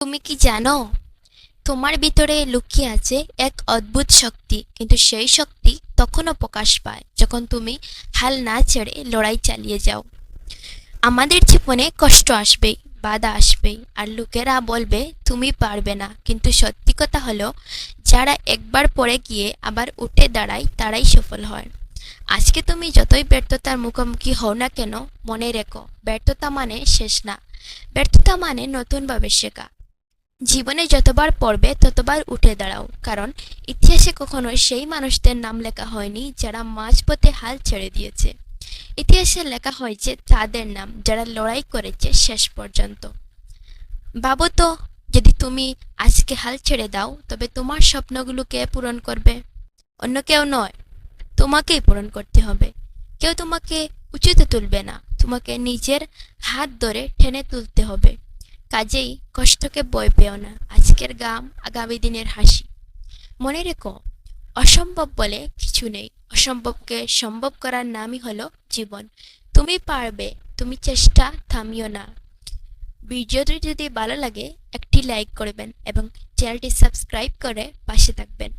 তুমি কি জানো? তোমার ভিতরে লুকিয়ে আছে এক অদ্ভুত শক্তি, কিন্তু সেই শক্তি তখনও প্রকাশ পায় যখন তুমি হাল না ছেড়ে লড়াই চালিয়ে যাও। আমাদের জীবনে কষ্ট আসবেই, বাধা আসবেই, আর লোকেরা বলবে, তুমি পারবে না। কিন্তু সত্যি কথা হলো, যারা একবার পড়ে গিয়ে আবার উঠে দাঁড়ায়, তারাই সফল হয়। আজকে তুমি যতই ব্যর্থতার মুখোমুখি হও না কেন, মনে রেখো, ব্যর্থতা মানে শেষ না। ব্যর্থতা মানে নতুনভাবে শেখা। জীবনে যতবার পড়বে, ততবার উঠে দাঁড়াও। কারণ ইতিহাসে কখনো সেই মানুষদের নাম লেখা হয়নি যারা মাঝপথে হাল ছেড়ে দিয়েছে। ইতিহাসে লেখা হয়েছে তাদের নাম যারা লড়াই করেছে শেষ পর্যন্ত। বাবু তো, যদি তুমি আজকে হাল ছেড়ে দাও, তবে তোমার স্বপ্নগুলো কে পূরণ করবে? অন্য কেউ নয়। তোমাকেই পূরণ করতে হবে। কেউ তোমাকে উঁচুতে তুলবে না। তোমাকে নিজের হাত ধরে টেনে তুলতে হবে। কাজেই কষ্টকে বই পেও না। আজকের গাম আগামী দিনের হাসি। মনে রেখো, অসম্ভব বলে কিছু নেই। অসম্ভবকে সম্ভব করার নামই হলো জীবন। তুমি পারবে, তুমি চেষ্টা থামিও না। ভিডিওটি যদি ভালো লাগে, একটি লাইক করবেন এবং চ্যানেলটি সাবস্ক্রাইব করে পাশে থাকবেন।